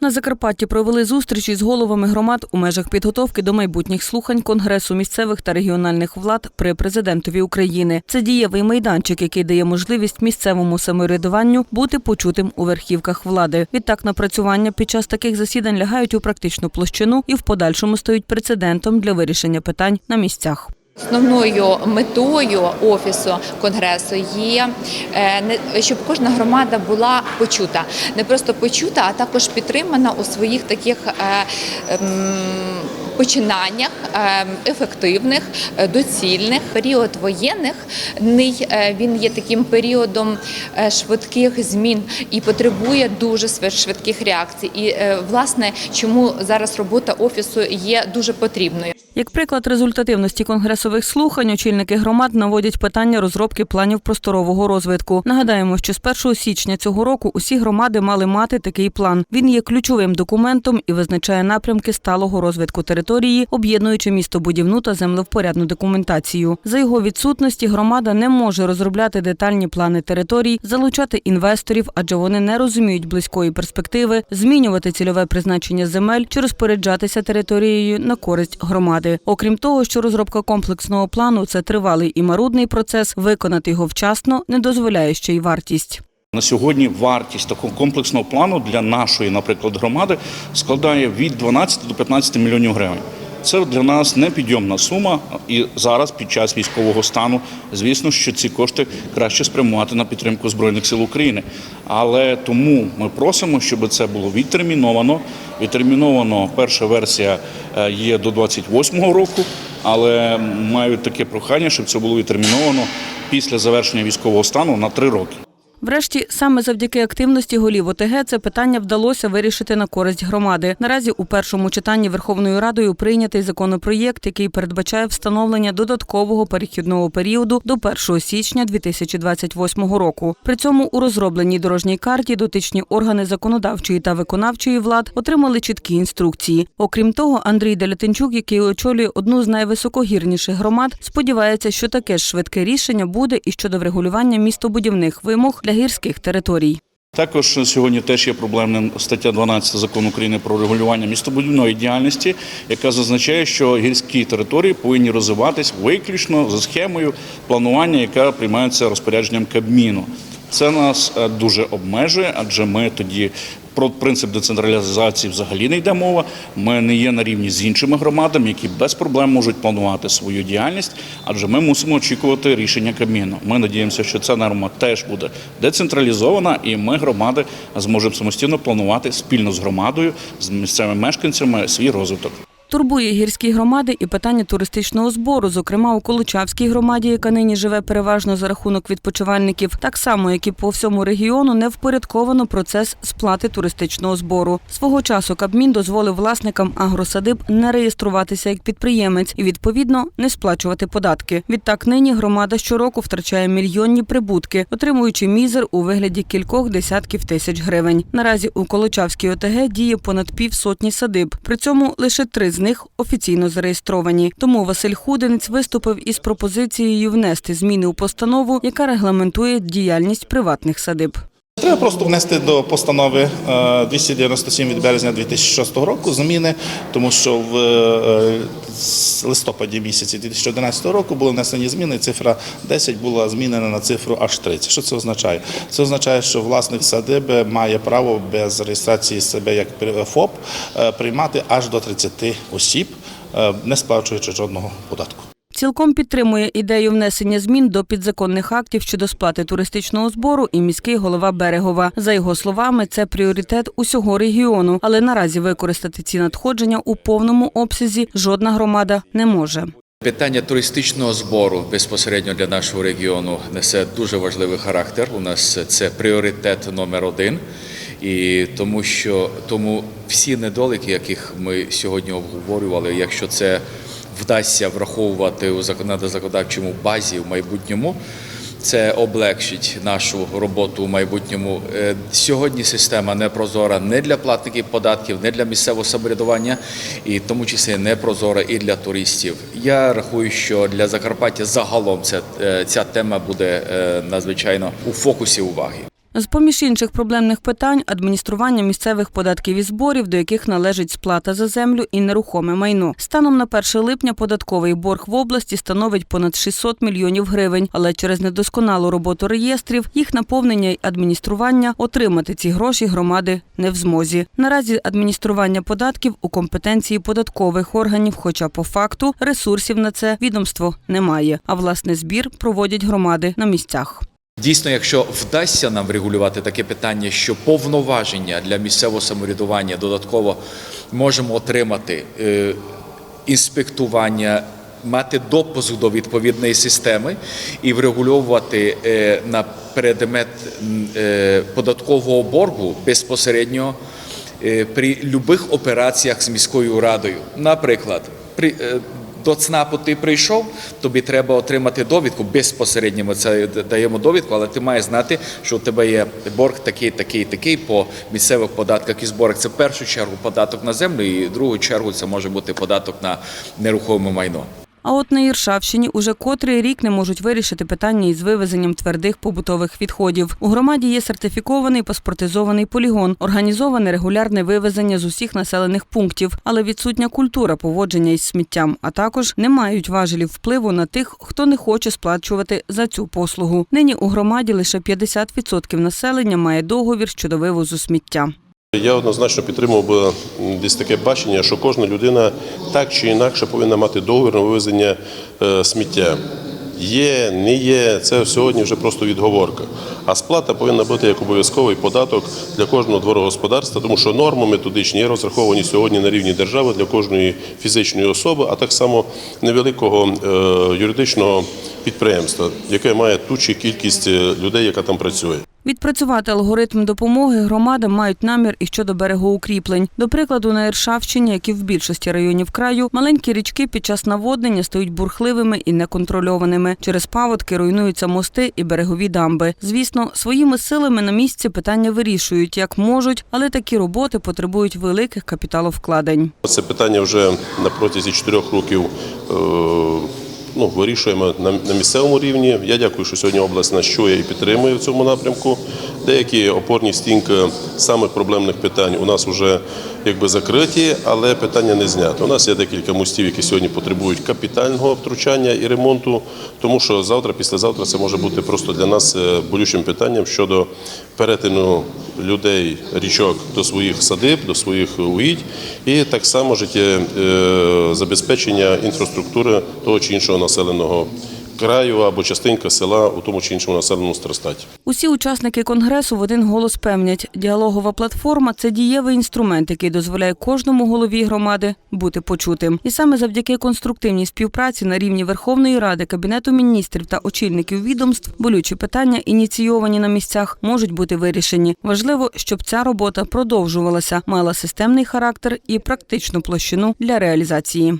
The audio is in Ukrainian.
На Закарпатті провели зустрічі з головами громад у межах підготовки до майбутніх слухань Конгресу місцевих та регіональних влад при президентові України. Це дієвий майданчик, який дає можливість місцевому самоврядуванню бути почутим у верхівках влади. Відтак напрацювання під час таких засідань лягають у практичну площину і в подальшому стають прецедентом для вирішення питань на місцях. Основною метою офісу конгресу є е, щоб кожна громада була почута, не просто почута, а також підтримана у своїх таких е, ем, починаннях е, ефективних, е, доцільних. Період воєнних е, він є таким періодом е, швидких змін і потребує дуже швидких реакцій. І власне, чому зараз робота офісу є дуже потрібною. Як приклад результативності конгресових слухань, очільники громад наводять питання розробки планів просторового розвитку. Нагадаємо, що з 1 січня цього року усі громади мали мати такий план. Він є ключовим документом і визначає напрямки сталого розвитку території, об'єднуючи містобудівну та землевпорядну документацію. За його відсутності громада не може розробляти детальні плани територій, залучати інвесторів, адже вони не розуміють близької перспективи, змінювати цільове призначення земель чи розпоряджатися територією на користь громади. Окрім того, що розробка комплексного плану це тривалий і марудний процес, виконати його вчасно не дозволяє ще й вартість. На сьогодні вартість такого комплексного плану для нашої, наприклад, громади складає від 12 до 15 мільйонів гривень. Це для нас непідйомна сума, і зараз, під час військового стану, звісно, що ці кошти краще спрямувати на підтримку збройних сил України. Але тому ми просимо, щоб це було відтерміновано. Відтерміновано перша версія е, є до 28-го року, але мають таке прохання, щоб це було відтерміновано після завершення військового стану на три роки. Врешті, саме завдяки активності голів ОТГ це питання вдалося вирішити на користь громади. Наразі у першому читанні Верховною Радою прийнятий законопроєкт, який передбачає встановлення додаткового перехідного періоду до 1 січня 2028 року. При цьому у розробленій дорожній карті дотичні органи законодавчої та виконавчої влад отримали чіткі інструкції. Окрім того, Андрій Делятинчук, який очолює одну з найвисокогірніших громад, сподівається, що таке ж швидке рішення буде і щодо врегулювання містобудівних вимог для гірських територій. Також сьогодні теж є проблемна стаття 12 закону України про регулювання містобудівної діяльності, яка зазначає, що гірські території повинні розвиватись виключно за схемою планування, яка приймається розпорядженням Кабміну. Це нас е, дуже обмежує, адже ми тоді про принцип децентралізації взагалі не йде мова. Ми не є на рівні з іншими громадами, які без проблем можуть планувати свою діяльність, адже ми мусимо очікувати рішення Кабміну. Ми надіємося, що ця норма теж буде децентралізована, і ми громади зможемо самостійно планувати спільно з громадою, з місцевими мешканцями свій розвиток. Турбує гірські громади і питання туристичного збору, зокрема у Колочавській громаді, яка нині живе переважно за рахунок відпочивальників, так само як і по всьому регіону, не впорядковано процес сплати туристичного збору. Свого часу Кабмін дозволив власникам агросадиб не реєструватися як підприємець і відповідно не сплачувати податки. Відтак нині громада щороку втрачає мільйонні прибутки, отримуючи мізер у вигляді кількох десятків тисяч гривень. Наразі у Колочавській ОТГ діє понад півсотні садиб. При цьому лише три з них офіційно зареєстровані. Тому Василь Худенець виступив із пропозицією внести зміни у постанову, яка регламентує діяльність приватних садиб. Треба просто внести до постанови е, 297 від березня 2006 року зміни, тому що в е, листопаді місяці 2011 року були внесені зміни. Цифра 10 була змінена на цифру аж 30. Що це означає? Це означає, що власник садиби має право без реєстрації себе як ФОП е, приймати аж до 30 осіб, е, не сплачуючи жодного податку. Цілком підтримує ідею внесення змін до підзаконних актів щодо сплати туристичного збору і міський голова Берегова. За його словами, це пріоритет усього регіону, але наразі використати ці надходження у повному обсязі жодна громада не може. Питання туристичного збору безпосередньо для нашого регіону несе дуже важливий характер. У нас це пріоритет номер один. І тому що тому всі недоліки, яких ми сьогодні обговорювали, якщо це вдасться враховувати у закон- законодавчому базі в майбутньому, це облегшить нашу роботу у майбутньому. Е, Сьогодні система не прозора не для платників податків, не для місцевого самоврядування, і в тому числі не прозора і для туристів. Я рахую, що для Закарпаття загалом ця, е, ця тема буде е, надзвичайно у фокусі уваги. З поміж інших проблемних питань адміністрування місцевих податків і зборів, до яких належить сплата за землю і нерухоме майно. Станом на 1 липня податковий борг в області становить понад 600 мільйонів гривень, але через недосконалу роботу реєстрів, їх наповнення й адміністрування отримати ці гроші громади не в змозі. Наразі адміністрування податків у компетенції податкових органів, хоча по факту ресурсів на це відомство немає. А власне збір проводять громади на місцях. Дійсно, якщо вдасться нам врегулювати таке питання, що повноваження для місцевого самоврядування додатково можемо отримати е, інспектування, мати допуск до відповідної системи і врегульовувати е, на предмет е, податкового боргу безпосередньо при будь-яких операціях з міською радою. Наприклад, при до ЦНАПу ти прийшов, тобі треба отримати довідку безпосередньо. Ми це даємо довідку, але ти маєш знати, що у тебе є борг такий, такий, такий по місцевих податках і зборах. Це в першу чергу податок на землю, і в другу чергу це може бути податок на нерухоме майно. А от на Іршавщині уже котрий рік не можуть вирішити питання із вивезенням твердих побутових відходів. У громаді є сертифікований паспортизований полігон, організоване регулярне вивезення з усіх населених пунктів, але відсутня культура поводження із сміттям, а також не мають важелів впливу на тих, хто не хоче сплачувати за цю послугу. Нині у громаді лише 50% населення має договір щодо вивозу сміття. Я однозначно підтримував би десь таке бачення, що кожна людина так чи інакше повинна мати договір на вивезення е, сміття. Є, не є, це сьогодні вже просто відговорка. А сплата повинна бути як обов'язковий податок для кожного дворогосподарства, тому що норми методичні розраховані сьогодні на рівні держави для кожної фізичної особи, а так само невеликого е, юридичного підприємства, яке має ту чи кількість е, людей, яка там працює. Відпрацювати алгоритм допомоги громадам мають намір і щодо берегоукріплень. До прикладу, на Іршавщині, як і в більшості районів краю, маленькі річки під час наводнення стають бурхливими і неконтрольованими. Через паводки руйнуються мости і берегові дамби. Звісно, своїми силами на місці питання вирішують як можуть, але такі роботи потребують великих капіталовкладень. Це питання вже на протязі чотирьох років е, ну, вирішуємо на, місцевому рівні. Я дякую, що сьогодні область нас чує і підтримує в цьому напрямку. Деякі опорні стінки самих проблемних питань у нас вже якби закриті, але питання не знято. У нас є декілька мостів, які сьогодні потребують капітального втручання і ремонту, тому що завтра, післязавтра це може бути просто для нас е, болючим питанням щодо перетину людей річок до своїх садиб, до своїх угідь, і так само життя е, інфраструктури того чи іншого населеного краю або частинка села у тому чи іншому населеному старостаті. Усі учасники конгресу в один голос певнять, діалогова платформа це дієвий інструмент, який дозволяє кожному голові громади бути почутим. І саме завдяки конструктивній співпраці на рівні Верховної Ради, Кабінету міністрів та очільників відомств болючі питання, ініційовані на місцях, можуть бути вирішені. Важливо, щоб ця робота продовжувалася, мала системний характер і практичну площину для реалізації.